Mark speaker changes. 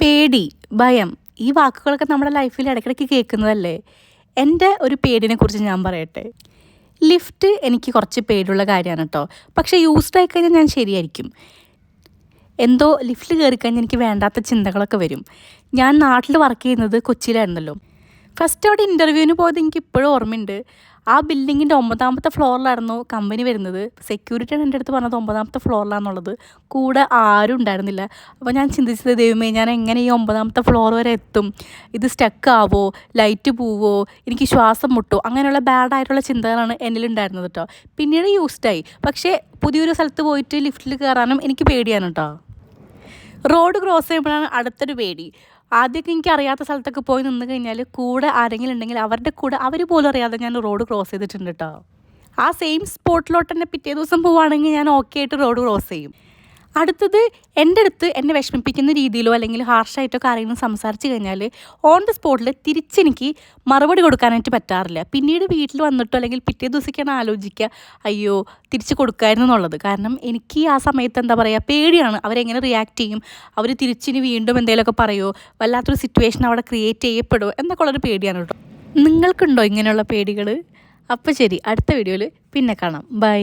Speaker 1: പേടി ഭയം ഈ വാക്കുകളൊക്കെ നമ്മുടെ ലൈഫിൽ ഇടയ്ക്കിടയ്ക്ക് കേൾക്കുന്നതല്ലേ? എന്റെ ഒരു പേടിനെ കുറിച്ച് ഞാൻ പറയട്ടെ. ലിഫ്റ്റ് എനിക്ക് കുറച്ച് പേടിയുള്ള കാര്യമാണ് കേട്ടോ. പക്ഷേ യൂസ്ഡ് ആയി കഴിഞ്ഞാൽ ഞാൻ ശരിയായിരിക്കും. എന്തോ ലിഫ്റ്റിൽ കയറി കഴിഞ്ഞാൽ എനിക്ക് വേണ്ടാത്ത ചിന്തകളൊക്കെ വരും. ഞാൻ നാട്ടിൽ വർക്ക് ചെയ്യുന്നത് കൊച്ചിയിലായിരുന്നല്ലോ. ഫസ്റ്റ് അവിടെ ഇന്റർവ്യൂവിന് പോയത് എനിക്ക് ഇപ്പോഴും ഓർമ്മയുണ്ട്. ആ ബിൽഡിങ്ങിന്റെ ഒമ്പതാമത്തെ ഫ്ലോറിലായിരുന്നു കമ്പനി വരുന്നത്. സെക്യൂരിറ്റിയാണ് എന്റെ അടുത്ത് പറഞ്ഞത് ഒമ്പതാമത്തെ ഫ്ലോറിലാണെന്നുള്ളത് കൂടെ ആരും ഉണ്ടായിരുന്നില്ല. അപ്പോൾ ഞാൻ ചിന്തിച്ചത് ദൈവമേ ഞാൻ എങ്ങനെ ഈ ഒമ്പതാമത്തെ ഫ്ലോർ വരെ എത്തും? ഇത് സ്റ്റക്ക് ആവോ? ലൈറ്റ് പോവോ? എനിക്ക് ശ്വാസം മുട്ടോ? അങ്ങനെയുള്ള ബാഡായിട്ടുള്ള ചിന്തകളാണ് എന്നിലുണ്ടായിരുന്നത് കേട്ടോ പിന്നീട് യൂസ്ഡായി പക്ഷേ പുതിയൊരു സ്ഥലത്ത് പോയിട്ട് ലിഫ്റ്റിൽ കയറാനും എനിക്ക് പേടിയാണ് കേട്ടോ റോഡ് ക്രോസ് ചെയ്യുമ്പോഴാണ് അടുത്തൊരു പേടി. ആദ്യമൊക്കെ എനിക്ക് അറിയാത്ത സ്ഥലത്തൊക്കെ പോയി നിന്ന് കഴിഞ്ഞാൽ കൂടെ ആരെങ്കിലും ഉണ്ടെങ്കിൽ അവരുടെ കൂടെ അവർ പോലും അറിയാതെ ഞാൻ റോഡ് ക്രോസ് ചെയ്തിട്ടുണ്ട് കേട്ടോ ആ സെയിം സ്പോട്ടിലോട്ട് തന്നെ പിറ്റേ ദിവസം പോവുകയാണെങ്കിൽ ഞാൻ ഓക്കെ ആയിട്ട് റോഡ് ക്രോസ് ചെയ്യും. അടുത്തത് എന്റെ അടുത്ത് എന്നെ വിഷമിപ്പിക്കുന്ന രീതിയിലോ അല്ലെങ്കിൽ ഹാർഷായിട്ടോ കാര്യങ്ങൾ സംസാരിച്ച് കഴിഞ്ഞാൽ ഓൺ ദ സ്പോട്ടിൽ തിരിച്ചെനിക്ക് മറുപടി കൊടുക്കാനായിട്ട് പറ്റാറില്ല. പിന്നീട് വീട്ടിൽ വന്നിട്ടോ അല്ലെങ്കിൽ പിറ്റേ ദിവസമൊക്കെയാണ് ആലോചിക്കുക അയ്യോ തിരിച്ച് കൊടുക്കായിരുന്നു എന്നുള്ളത്. കാരണം എനിക്ക് ആ സമയത്ത് എന്താ പറയുക പേടിയാണ്. അവരെങ്ങനെ റിയാക്ട് ചെയ്യും? അവർ തിരിച്ചിനി വീണ്ടും എന്തെങ്കിലുമൊക്കെ പറയുമോ വല്ലാത്തൊരു സിറ്റുവേഷൻ അവിടെ ക്രിയേറ്റ് ചെയ്യപ്പെടുമോ എന്നൊക്കെ ഉള്ളൊരു പേടിയാണ് കേട്ടോ. നിങ്ങൾക്കുണ്ടോ ഇങ്ങനെയുള്ള പേടികൾ അപ്പോൾ ശരി അടുത്ത വീഡിയോയിൽ പിന്നെ കാണാം. ബൈ